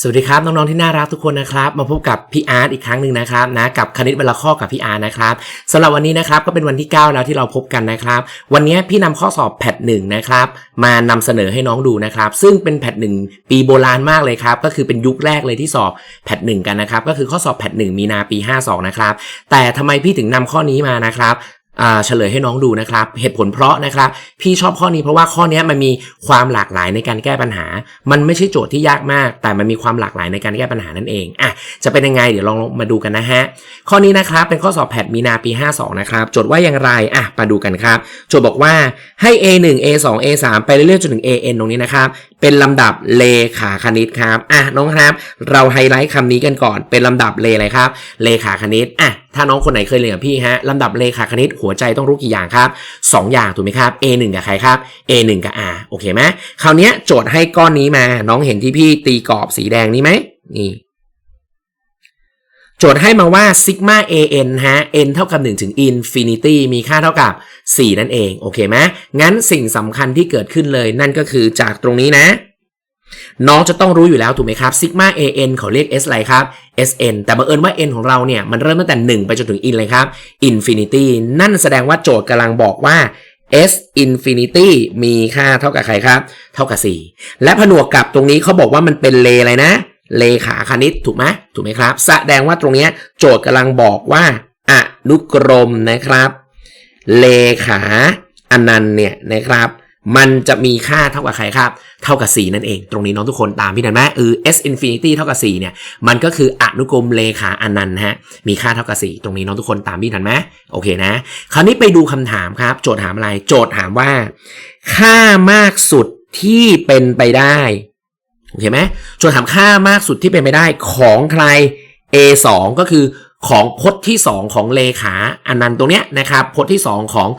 สวัสดีครับน้องๆที่น่ารักทุกคนนะครับมาพบกับพี่อาร์ตอีกครั้งหนึ่งนะครับนะกับคณิตเวลาข้อกับพี่อาร์ตนะครับสำหรับวันนี้นะครับก็เป็นวันที่ 9 แล้วที่เราพบกันนะครับ วันนี้พี่นำข้อสอบแพทหนึ่งนะครับมานำเสนอให้น้องดูนะครับ ซึ่งเป็นแพทหนึ่งปีโบราณมากเลยครับก็คือเป็นยุคแรกเลยที่สอบแพทหนึ่งกันนะครับก็คือข้อสอบแพทหนึ่งมีนาปี 52นะครับแต่ทำไมพี่ถึงนำข้อนี้มานะครับ เฉลยให้น้องดูนะครับ เหตุผลเพราะนะครับ พี่ชอบข้อนี้เพราะว่าข้อนี้มันมีความหลากหลายในการแก้ปัญหา มันไม่ใช่โจทย์ที่ยากมาก แต่มันมีความหลากหลายในการแก้ปัญหานั่นเองอะจะเป็นยังไงเดี๋ยวลองมาดูกันนะฮะข้อนี้นะครับเป็นข้อสอบแพทมีนาปี 52 นะครับโจทย์ว่าอย่างไรอะมาดูกันครับ โจทย์บอกว่าให้ A1 A2 A3 ไปเรื่อยๆจนถึง AN ตรงนี้นะครับเป็นลำดับเลขาคณิตครับอะน้องครับ เราไฮไลท์คำนี้กันก่อน เป็นลำดับเลอะไรครับ เลขาคณิตอะถ้าน้องคนไหนเคยเรียนกับพี่ฮะลำดับเลขาคณิตหัวใจต้องรู้กี่อย่างครับ 2 อย่างถูกไหมครับ A1 กับใครครับ A1 กับ R โอเคไหมคราวนี้โจทย์ให้ก้อนนี้มา น้องเห็นที่พี่ตีกรอบสีแดงนี้ไหมนี่ โจทย์ให้มาว่าซิกมา an ฮะ n เท่ากับ 1 ถึง infinity มีค่าเท่ากับ 4 นั่นเอง โอเคไหมงั้นสิ่งสำคัญที่เกิดขึ้นเลยนั่นก็คือจากตรงนี้นะ น้องจะต้องรู้อยู่แล้วถูกไหมครับซิกมา an เขาเรียก s อะไรครับ sn แต่บังเอิญว่า n ของเราเนี่ย มันเริ่มตั้งแต่ 1 ไปจนถึง in เลยครับ infinity นั่นแสดงว่าโจทย์กำลังบอกว่า s infinity มีค่าเท่ากับใครครับ เท่ากับ 4 และผนวกกับตรงนี้เขาบอกว่ามันเป็นเลอะไรนะ เลขาคณิตถูกไหมถูกไหมครับ แสดงว่าตรงนี้โจทย์กำลังบอกว่าอนุกรมนะครับ เลขาอนันต์เนี่ยนะครับมันจะมีค่าเท่ากับใครครับ เท่ากับ 4 นั่นเอง ตรงนี้น้องทุกคนตามพี่ทันไหมเออ s infinity เท่ากับ 4 เนี่ย มันก็คืออนุกรมเลขาอนันต์ฮะ มีค่าเท่ากับ 4 ตรงนี้น้องทุกคนตามพี่ทันไหมโอเคนะ คราวนี้ไปดูคำถามครับ โจทย์ถามอะไร โจทย์ถามว่า ค่ามากสุดที่เป็นไปได้ โอเคไหมโจทย์ถามค่ามากสุดที่เป็นไปได้ของใคร A2 ก็คือของพจน์ที่ 2 ของเลขาอนันต์ตรงเนี้ยนะครับพจน์ที่ 2 ของ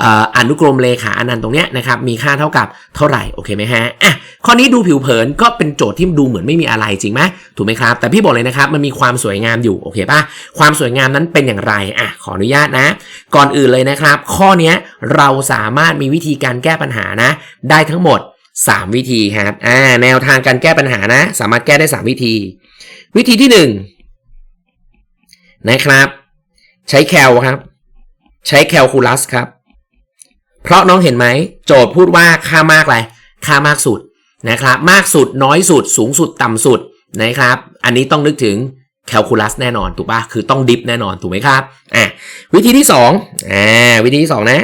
เอ่อนุกรมเลขาอนันต์ตรงเนี้ยนะครับมีค่าเท่ากับเท่าไหร่โอเคไหมฮะอะข้อนี้ดูผิวเผินก็เป็นโจทย์ที่ดูเหมือนไม่มีอะไรจริงไหมถูกไหมครับ แต่พี่บอกเลยนะครับมันมีความสวยงามอยู่โอเคปะความสวยงามนั้นเป็นอย่างไรอะขออนุญาตนะ ก่อนอื่นเลยนะครับ ข้อนี้เราสามารถมีวิธีการแก้ปัญหานะ ได้ทั้งหมด 3 วิธีครับอ่าแนวทางการแก้ปัญหานะ สามารถแก้ได้ 3 วิธี วิธีที่ 1 นะครับ ใช้แคลครับ ใช้แคลคูลัสครับ เพราะน้องเห็นไหม โจทย์พูดว่าค่ามากอะไรค่ามากสุดนะครับ มากสุดน้อยสุด สูงสุดต่ำสุดนะครับ อันนี้ต้องนึกถึงแคลคูลัสแน่นอนถูกปะคือต้องดิฟแน่นอนถูกไหมครับอะวิธีที่2อ่าวิธีที่ 2 นะ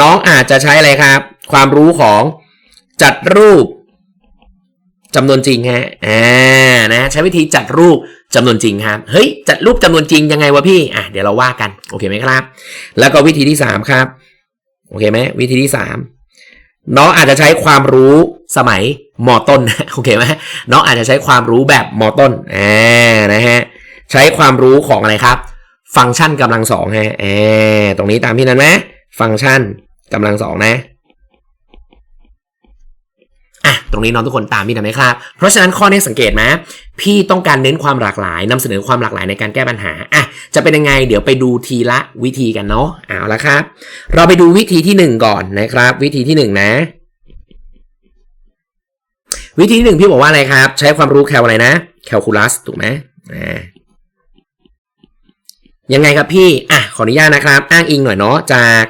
น้องอาจจะใช้อะไรครับ ความรู้ของจัดรูปจำนวนจริงฮะอ่านะใช้วิธีจัดรูปจำนวนจริงครับเฮ้ยจัดรูปจำนวนจริงยังไงวะพี่อะเดี๋ยวเราว่ากันโอเคไหมครับ แล้วก็วิธีที่สามครับโอเคไหมวิธีที่สามน้องอาจจะใช้ความรู้สมัยมต้นโอเคไหมน้องอาจจะใช้ความรู้แบบมต้นอ่านะฮะใช้ความรู้ของอะไรครับ ฟังก์ชันกำลังสองฮะอ่าตรงนี้ตามที่นั้นไหมฟังก์ชันกำลังสองนะ อะ ตรงนี้น้องทุกคนตามพี่นะไหมครับ เพราะฉะนั้นข้อนี้สังเกตไหมพี่ต้องการเน้นความหลากหลายนำเสนอความหลากหลายในการแก้ปัญหาอะจะเป็นยังไง เดี๋ยวไปดูทีละวิธีกันเนาะเอาละครับ เราไปดูวิธีที่หนึ่งก่อนนะครับ วิธีที่หนึ่งนะ วิธีที่หนึ่งพี่บอกว่าอะไรครับ ใช้ความรู้แคลอะไรนะแคลคูลัสถูกไหมอ่ายังไงครับพี่ อะ ขออนุญาตนะครับ อ้างอิงหน่อยเนาะ จาก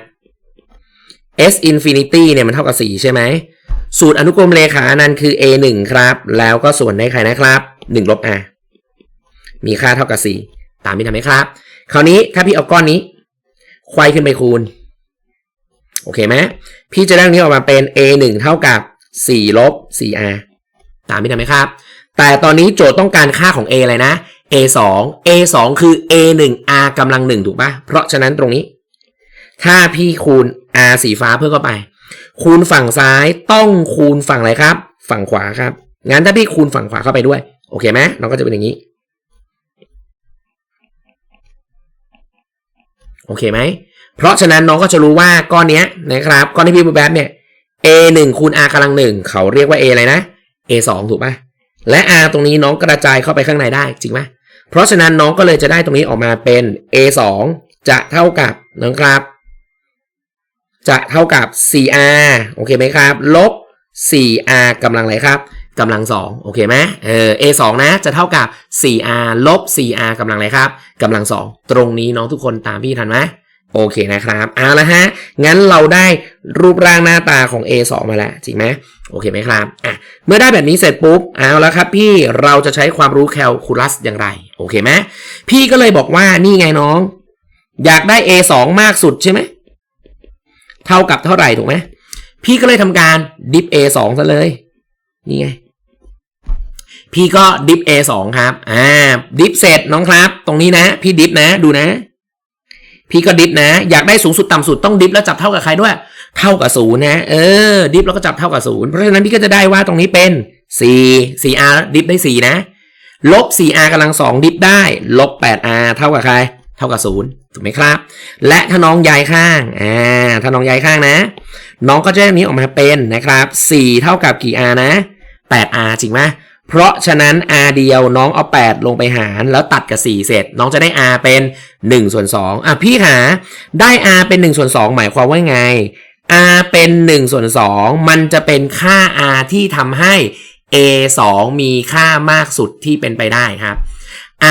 s infinity เนี่ยมันเท่ากับ 4 ใช่ไหม สูตรอนุกรมเลขาอนันต์คือ a 1ครับ แล้วก็ส่วนได้ใครนะครับ1ลบ r มีค่าเท่ากับ 4 ตามที่ทำไหมครับ คราวนี้ถ้าพี่เอาก้อนนี้ควายขึ้นไปคูณ โอเคไหมพี่จะได้นี้ออกมาเป็น a 1เท่ากับ4ลบ 4r ตามที่ทำไหมครับ แต่ตอนนี้โจทย์ต้องการค่าของ a อะไรนะ a 2 a 2คือ a 1 r กำลัง1ถูกปะเพราะฉะนั้นตรงนี้ ถ้าพี่คูณ r สีฟ้าเพิ่มเข้าไป คูณฝั่งซ้ายต้องคูณฝั่งอะไรครับ ฝั่งขวาครับ งั้นถ้าพี่คูณฝั่งขวาเข้าไปด้วย โอเคไหมเราก็จะเป็นอย่างนี้ โอเคไหม เพราะฉะนั้นน้องก็จะรู้ว่าก้อนเนี้ยนะครับ ก้อนที่พี่บูแบบเนี่ย a 1คูณ r กำลังหนึ่งเขาเรียกว่า a อะไรนะ a 2ถูกปะและ r ตรงนี้น้องกระจายเข้าไปข้างในได้จริงไหมเพราะฉะนั้นน้องก็เลยจะได้ตรงนี้ออกมาเป็น a 2จะเท่ากับนะครับ จะเท่ากับ 4r โอเคไหมครับ ลบ 4r กำลังอะไรครับกำลังสองโอเคไหมเออ a 2นะจะเท่ากับ 4r ลบ 4r กำลังอะไรครับกำลังสองตรงนี้น้องทุกคนตามพี่ทันไหมโอเคนะครับเอาละฮะ งั้นเราได้รูปร่างหน้าตาของ a 2มาแล้วจริงไหมโอเคไหมครับอะเมื่อได้แบบนี้เสร็จปุ๊บเอาแล้วครับ พี่เราจะใช้ความรู้แคลคูลัสอย่างไร โอเคไหมพี่ก็เลยบอกว่านี่ไงน้อง อยากได้ a 2มากสุดใช่ไหม เท่ากับเท่าไหร่ถูกไหมพี่ก็เลยทำการดิฟ a 2ซะเลย นี่ไง พี่ก็ดิฟ a 2ครับ อ่า ดิฟเสร็จน้องครับ ตรงนี้นะ พี่ดิฟนะ ดูนะ พี่ก็ดิฟนะ อยากได้สูงสุดต่ำสุดต้องดิฟแล้วจับเท่ากับใครด้วย เท่ากับศูนย์นะ เออ ดิฟแล้วก็จับเท่ากับศูนย์เพราะฉะนั้นพี่ก็จะได้ว่าตรงนี้เป็น4 4r ดิฟได้ 4 นะ ลบ 4r กำลัง 2 ดิฟได้ ลบ 8r เท่ากับใคร เท่ากับศูนย์ ถูกไหมครับ และถ้าน้องย้ายข้าง อ่า ถ้าน้องย้ายข้างนะ น้องก็จะได้อันนี้ออกมาเป็นนะครับ 4 เท่ากับกี่ r นะ 8r จริงไหมเพราะฉะนั้น r เดียวน้องเอา 8 ลงไปหาร แล้วตัดกับ 4 เสร็จ น้องจะได้ r เป็น1ส่วน2อะพี่หาได้ r เป็น1ส่วน2หมายความว่าไง r เป็น1ส่วน2มันจะเป็นค่า r ที่ทำให้ a 2มีค่ามากสุดที่เป็นไปได้ครับ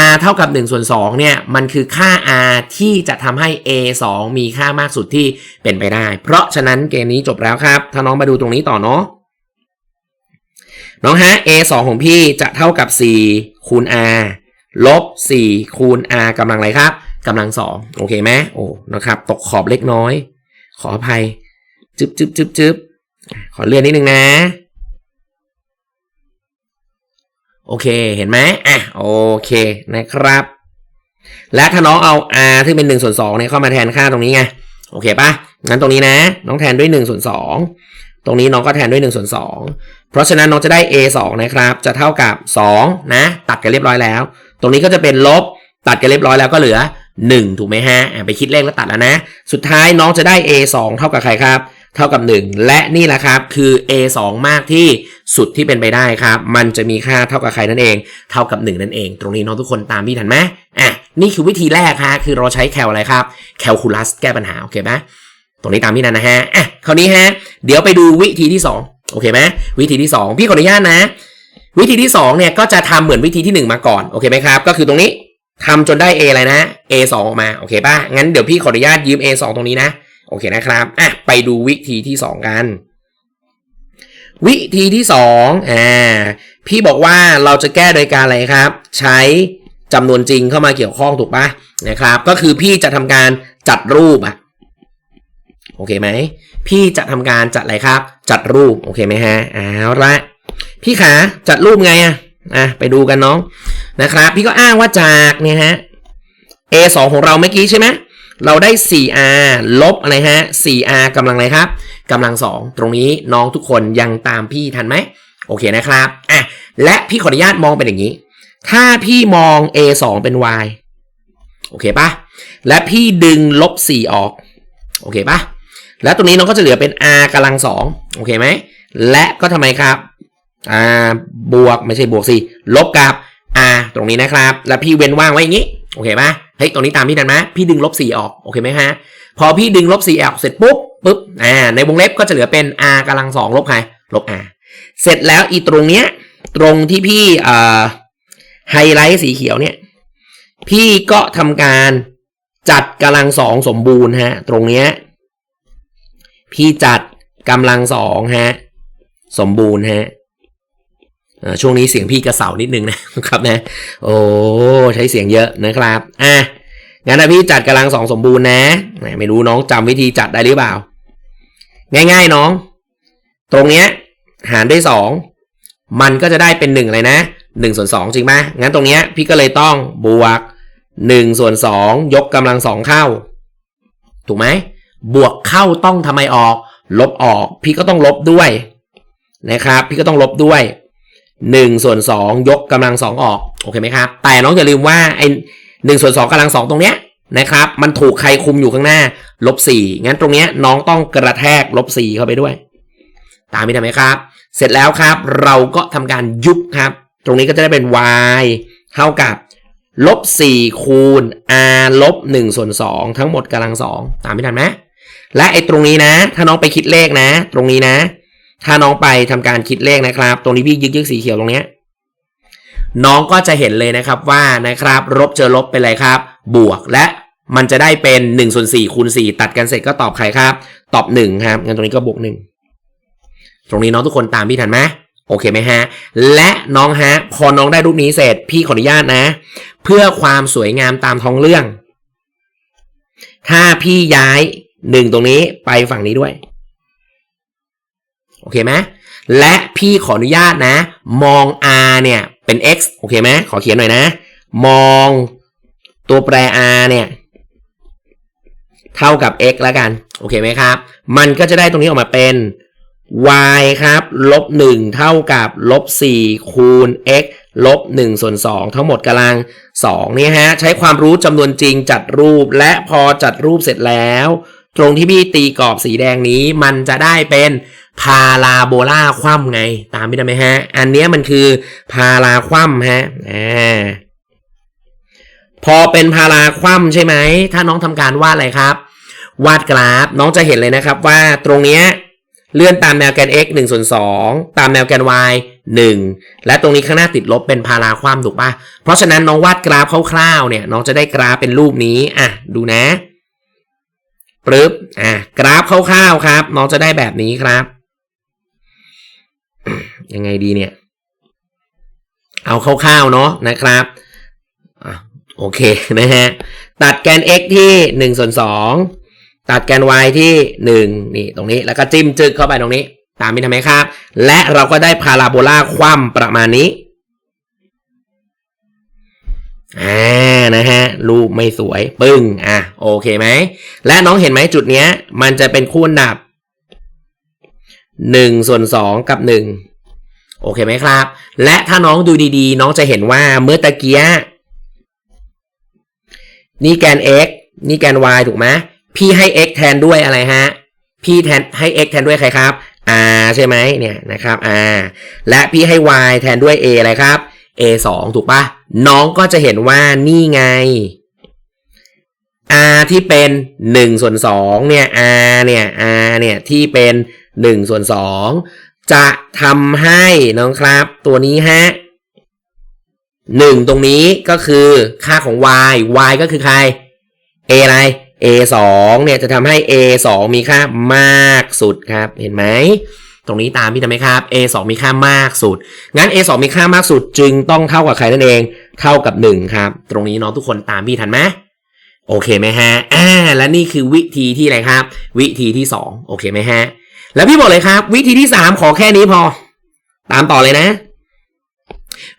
r เท่ากับ1ส่วน2เนี่ยมันคือค่า r ที่จะทำให้ a 2มีค่ามากสุดที่เป็นไปได้ เพราะฉะนั้นเกมนี้จบแล้วครับ ถ้าน้องมาดูตรงนี้ต่อเนาะน้องฮะ a 2ของพี่จะเท่ากับ 4 คูณ r ลบ 4 คูณ r กำลังอะไรครับกำลัง 2 โอเคไหมโอ้นะครับ ตกขอบเล็กน้อย ขออภัย จึ๊บจึ๊บจึ๊บจึ๊บขอเลื่อนนิดนึงนะ โอเคเห็นไหมอะโอเคนะครับ และถ้าน้องเอา r ที่เป็น1ส่วน2เนี่ยเข้ามาแทนค่าตรงนี้ไงโอเคปะงั้นตรงนี้นะ น้องแทนด้วย1ส่วน2ตรงนี้น้องก็แทนด้วย1ส่วน2เพราะฉะนั้นน้องจะได้ a 2นะครับ จะเท่ากับ 2 นะ ตัดกันเรียบร้อยแล้ว ตรงนี้ก็จะเป็นลบตัดกันเรียบร้อยแล้วก็เหลือ 1 ถูกไหมฮะไปคิดเลขแล้วตัดแล้วนะ สุดท้ายน้องจะได้ a 2เท่ากับใครครับ เท่ากับ 1 และนี่แหละครับคือ a 2 มากที่สุดที่เป็นไปได้ครับ มันจะมีค่าเท่ากับใครนั่นเอง เท่ากับ 1 นั่นเอง ตรงนี้น้องทุกคนตามพี่ทันไหมอะนี่คือวิธีแรกฮะคือเราใช้แคลอะไรครับแคลคูลัสแก้ปัญหาโอเคไหมตรงนี้ตามพี่นันนะฮะอะคราวนี้ฮะเดี๋ยวไปดูวิธีที่ 2 โอเคไหมวิธีที่ 2 พี่ขออนุญาตนะ วิธีที่2เนี่ยก็จะทำเหมือนวิธีที่ 1 มาก่อนโอเคไหมครับ ก็คือตรงนี้ทำจนได้ A อะไรนะ A 2ออกมาโอเคป่ะงั้นเดี๋ยวพี่ขออนุญาตยืม A 2ตรงนี้นะ โอเคนะครับอะไปดูวิธีที่ 2 กัน วิธีที่2อ่าพี่บอกว่าเราจะแก้โดยการอะไรครับ ใช้จำนวนจริงเข้ามาเกี่ยวข้องถูกปะนะครับ ก็คือพี่จะทำการจัดรูปอะโอเคไหมพี่จะทำการจัดอะไรครับ จัดรูปโอเคไหมฮะเอาละพี่ขาจัดรูปไงอะอะไปดูกันน้องนะครับ พี่ก็อ้างว่าจากเนี่ยฮะ a 2 ของเราเมื่อกี้ใช่ไหม เราได้ 4r ลบอะไรฮะ 4r กำลังอะไรครับกำลัง 2 ตรงนี้น้องทุกคนยังตามพี่ทันไหมโอเคนะครับอะและพี่ขออนุญาตมองเป็นอย่างนี้ ถ้าพี่มอง a 2 เป็น y โอเคปะและพี่ดึงลบ 4 ออก โอเคปะแล้วตรงนี้น้องก็จะเหลือเป็น r กำลัง 2 โอเคไหม และก็ทำไมครับอ่าบวกไม่ใช่บวกสิลบกับ r ตรงนี้นะครับ แล้วพี่เว้นว่างไว้อย่างนี้ โอเคปะ เฮ้ยตรงนี้ตามพี่ทันไหมพี่ดึงลบ4ออกโอเคไหมฮะพอพี่ดึงลบ4ออกเสร็จปุ๊บปุ๊บอ่าในวงเล็บก็จะเหลือเป็น r กำลัง2ลบใครลบ r เสร็จแล้วอีตรงเนี้ยตรงที่พี่อ่าไฮไลท์สีเขียวเนี่ยพี่ก็ทำการจัดกำลังสองสมบูรณ์ฮะตรงเนี้ยพี่จัดกำลังสองฮะสมบูรณ์ฮะ ช่วงนี้เสียงพี่กระเสานิดนึงนะครับนะ โอ้ใช้เสียงเยอะนะครับ อะงั้นนะพี่จัดกำลังสองสมบูรณ์นะไม่รู้น้องจำวิธีจัดได้หรือเปล่า ง่ายๆน้อง ตรงเนี้ย หารด้วยสองมันก็จะได้เป็นหนึ่งเลยนะหนึ่งส่วนสองจริงไหมงั้นตรงเนี้ยพี่ก็เลยต้องบวกหนึ่งส่วนสองยกกำลังสองเข้า ถูกไหมบวกเข้าต้องทำไมออก ลบออก พี่ก็ต้องลบด้วยนะครับ พี่ก็ต้องลบด้วย หนึ่งส่วนสองยกกำลังสองออก โอเคไหมครับ แต่น้องอย่าลืมว่าไอ้หนึ่งส่วนสองกำลังสองตรงเนี้ยนะครับ มันถูกใครคุมอยู่ข้างหน้าลบสี่งั้นตรงเนี้ยน้องต้องกระแทกลบสี่เข้าไปด้วย ตามนี้ทำไหมครับ เสร็จแล้วครับ เราก็ทำการยุบครับ ตรงนี้ก็จะได้เป็น y เท่ากับลบ4คูณ r ลบ1ส่วน2ทั้งหมดกำลัง 2 ตามไม่ทันไหมและไอ้ตรงนี้นะ ถ้าน้องไปคิดเลขนะ ตรงนี้นะ ถ้าน้องไปทำการคิดเลขนะครับ ตรงนี้พี่ยึกยึกสีเขียวตรงเนี้ยน้องก็จะเห็นเลยนะครับว่านะครับลบเจอลบเป็นอะไรครับ บวกและมันจะได้เป็น1ส่วน4คูณ4ตัดกันเสร็จก็ตอบใครครับ ตอบ1ครับงั้นตรงนี้ก็บวก1ตรงนี้น้องทุกคนตามพี่ทันไหมโอเคไหมฮะ และน้องฮะ พอน้องได้รูปนี้เสร็จพี่ขออนุญาตนะ เพื่อความสวยงามตามท้องเรื่อง ถ้าพี่ย้ายหนึ่งตรงนี้ไปฝั่งนี้ด้วย โอเคไหมและพี่ขออนุญาตนะ มอง r เนี่ยเป็น x โอเคไหมขอเขียนหน่อยนะ มองตัวแปร r เนี่ยเท่ากับ x แล้วกัน โอเคไหมครับ มันก็จะได้ตรงนี้ออกมาเป็น y ครับลบ1เท่ากับลบ4คูณ x ลบ1ส่วน2ทั้งหมดกำลัง2เนี่ยฮะ ใช้ความรู้จำนวนจริงจัดรูปและพอจัดรูปเสร็จแล้ว ตรงที่พี่ตีกรอบสีแดงนี้มันจะได้เป็น พาราโบลาคว่ำไง ตามพี่ได้ไหมฮะ อันเนี้ยมันคือพาราคว่ำฮะอ่าพอเป็นพาราคว่ำใช่ไหม ถ้าน้องทำการวาดอะไรครับ วาดกราฟ น้องจะเห็นเลยนะครับว่าตรงเนี้ยเลื่อนตามแนวแกน x 1ส่วน2ตามแนวแกน y 1 และตรงนี้ข้างหน้าติดลบเป็นพาราคว่ำถูกปะเพราะฉะนั้นน้องวาดกราฟคร่าวๆ เนี่ย น้องจะได้กราฟเป็นรูปนี้ อะ ดูนะปึ๊บ อะ กราฟคร่าวๆ ครับ น้องจะได้แบบนี้ครับ ยังไงดีเนี่ย เอาคร่าวๆเนาะนะครับอะโอเคนะฮะ ตัดแกน x ที่1ส่วน2ตัดแกน y ที่1นี่ตรงนี้แล้วก็จิ้มจึกเข้าไปตรงนี้ ตามนี้ทำไหมครับ และเราก็ได้พาราโบลาคว่ำประมาณนี้อ่านะฮะ รูปไม่สวย ปึ้ง อะ โอเคไหม และน้องเห็นไหมจุดเนี้ย มันจะเป็นคู่นดับ หนึ่งส่วนสองกับหนึ่งโอเคไหมครับ และถ้าน้องดูดีๆ น้องจะเห็นว่าเมื่อตะเกียนี่แกน x นี่แกน y ถูกไหมพี่ให้ x แทนด้วยอะไรฮะ พี่แทนให้ x แทนด้วยใครครับ r ใช่ไหมเนี่ยนะครับ r และพี่ให้ y แทนด้วย a อะไรครับ a 2ถูกปะน้องก็จะเห็นว่านี่ไง r ที่เป็น1ส่วน2เนี่ย r เนี่ย r เนี่ยที่เป็น 1 ส่วน 2 จะทำให้น้องครับ ตัวนี้ฮะ1ตรงนี้ก็คือค่าของ y y ก็คือใคร a อะไร a 2เนี่ยจะทำให้ a 2มีค่ามากสุดครับ เห็นไหมตรงนี้ตามพี่ทำไหมครับ a 2มีค่ามากสุด งั้น a 2มีค่ามากสุดจึงต้องเท่ากับใครนั่นเอง เท่ากับ 1 ครับ ตรงนี้น้องทุกคนตามพี่ทันไหมโอเคไหมฮะ อ่า และนี่คือวิธีที่อะไรครับ วิธีที่ 2 โอเคไหมฮะ แล้วพี่บอกเลยครับ วิธีที่3ขอแค่นี้พอ ตามต่อเลยนะ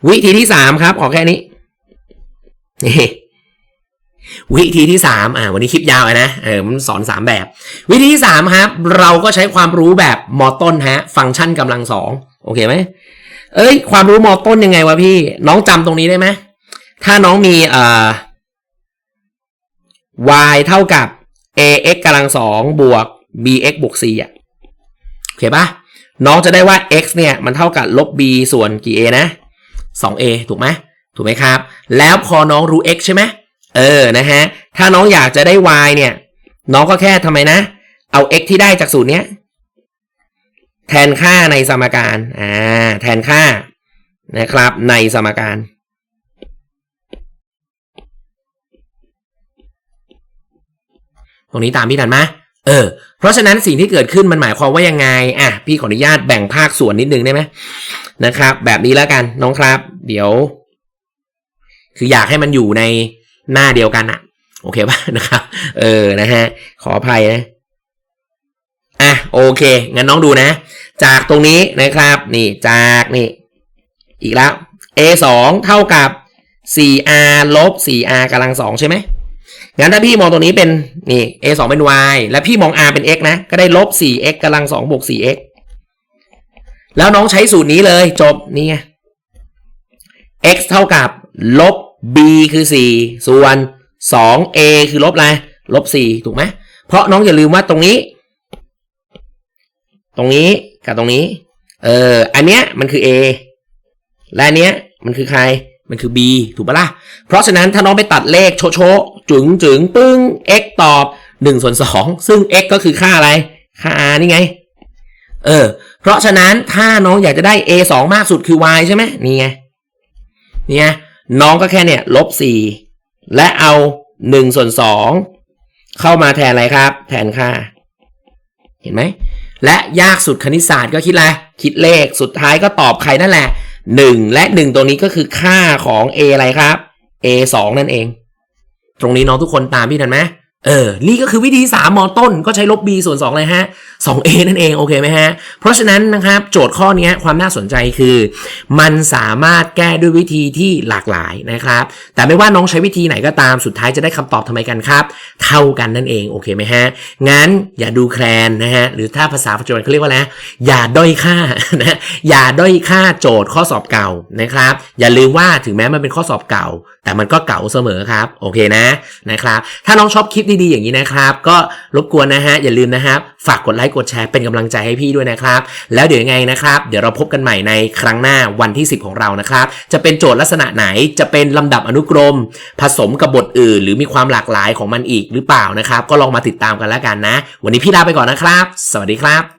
วิธีที่3ครับ ขอแค่นี้นี่วิธีที่3อ่า วันนี้คลิปยาวนะ เออ มันสอน3แบบ วิธีที่3ครับ เราก็ใช้ความรู้แบบมอต้นฮะ ฟังก์ชันกำลังสองโอเคไหม เอ้ย ความรู้มอต้นยังไงวะพี่ น้องจำตรงนี้ได้ไหม ถ้าน้องมีเอ่อ y เท่ากับ ax กำลังสองบวก bx บวก c อะ โอเคปะน้องจะได้ว่า x เนี่ยมันเท่ากับลบ b ส่วนกี่ a นะ 2a ถูกไหมถูกไหมครับ แล้วพอน้องรู้ x ใช่ไหมเออนะฮะถ้าน้องอยากจะได้ y เนี่ย น้องก็แค่ทำไมนะ เอา x ที่ได้จากสูตรเนี้ยแทนค่าในสมการ อ่า แทนค่านะครับ ในสมการ ตรงนี้ตามพี่ทันไหม เออ เพราะฉะนั้นสิ่งที่เกิดขึ้นมันหมายความว่ายังไง อะ พี่ขออนุญาตแบ่งภาคส่วนนิดนึงได้ไหมนะครับ แบบนี้แล้วกันน้องครับ เดี๋ยว คืออยากให้มันอยู่ในหน้าเดียวกันอะโอเคป่ะนะครับ เออนะฮะ ขออภัยนะอะโอเค งั้นน้องดูนะ จากตรงนี้นะครับ นี่จากนี่ อีกแล้ว a 2เท่ากับ 4r ลบ 4r กำลังสองใช่ไหม งั้นถ้าพี่มองตรงนี้เป็นนี่ a 2เป็น y และพี่มอง r เป็น x นะ ก็ได้ลบ 4x กำลัง2บวก 4x แล้วน้องใช้สูตรนี้เลยจบนี่ไง x เท่ากับลบ b คือ 4 ส่วน 2a คือลบอะไรลบ 4 ถูกไหมเพราะน้องอย่าลืมว่าตรงนี้ ตรงนี้กับตรงนี้ เอออันเนี้ยมันคือ a และอันเนี้ยมันคือใครมันคือ b ถูกปะล่ะ เพราะฉะนั้นถ้าน้องไปตัดเลขโชโชจึงจึงปึ้ง x ตอบ1ส่วน2ซึ่ง x ก็คือค่าอะไร ค่า r นี่ไง เออ เพราะฉะนั้นถ้าน้องอยากจะได้ a 2มากสุดคือ y ใช่ไหมนี่ไงนี่ไงน้องก็แค่เนี่ยลบ4และเอา1ส่วน2เข้ามาแทนอะไรครับ แทนค่า เห็นไหม และยากสุดคณิตศาสตร์ก็คิดอะไร คิดเลขสุดท้ายก็ตอบใครนั่นแหละ 1 และ 1 ตัวนี้ก็คือค่าของ a อะไรครับ a 2นั่นเอง ตรงนี้น้องทุกคนตามพี่ทันไหม เออ นี่ก็คือวิธี 3 มอต้นก็ใช้ลบ b ส่วน2เลยฮะ 2a นั่นเอง โอเคไหมฮะ เพราะฉะนั้นนะครับ โจทย์ข้อนี้ความน่าสนใจคือ มันสามารถแก้ด้วยวิธีที่หลากหลายนะครับ แต่ไม่ว่าน้องใช้วิธีไหนก็ตามสุดท้ายจะได้คำตอบทำไมกันครับ เท่ากันนั่นเอง โอเคไหมฮะ งั้นอย่าดูแคลนนะฮะ หรือถ้าภาษาปัจจุบันเขาเรียกว่าอะไรนะอย่าด้อยค่านะอย่าด้อยค่าโจทย์ข้อสอบเก่านะครับ อย่าลืมว่าถึงแม้มันเป็นข้อสอบเก่า แต่มันก็เก่าเสมอครับ โอเคนะนะครับ ถ้าน้องชอบคลิปดีๆอย่างนี้นะครับ ก็รบกวนนะฮะอย่าลืมนะครับ ฝากกดไลค์กดแชร์เป็นกำลังใจให้พี่ด้วยนะครับ แล้วเดี๋ยวยังไงนะครับ เดี๋ยวเราพบกันใหม่ในครั้งหน้าวันที่ 10 ของเรานะครับ จะเป็นโจทย์ลักษณะไหนจะเป็นลำดับอนุกรม ผสมกับบทอื่น หรือมีความหลากหลายของมันอีกหรือเปล่านะครับ ก็ลองมาติดตามกันแล้วกันนะ วันนี้พี่ลาไปก่อนนะครับ สวัสดีครับ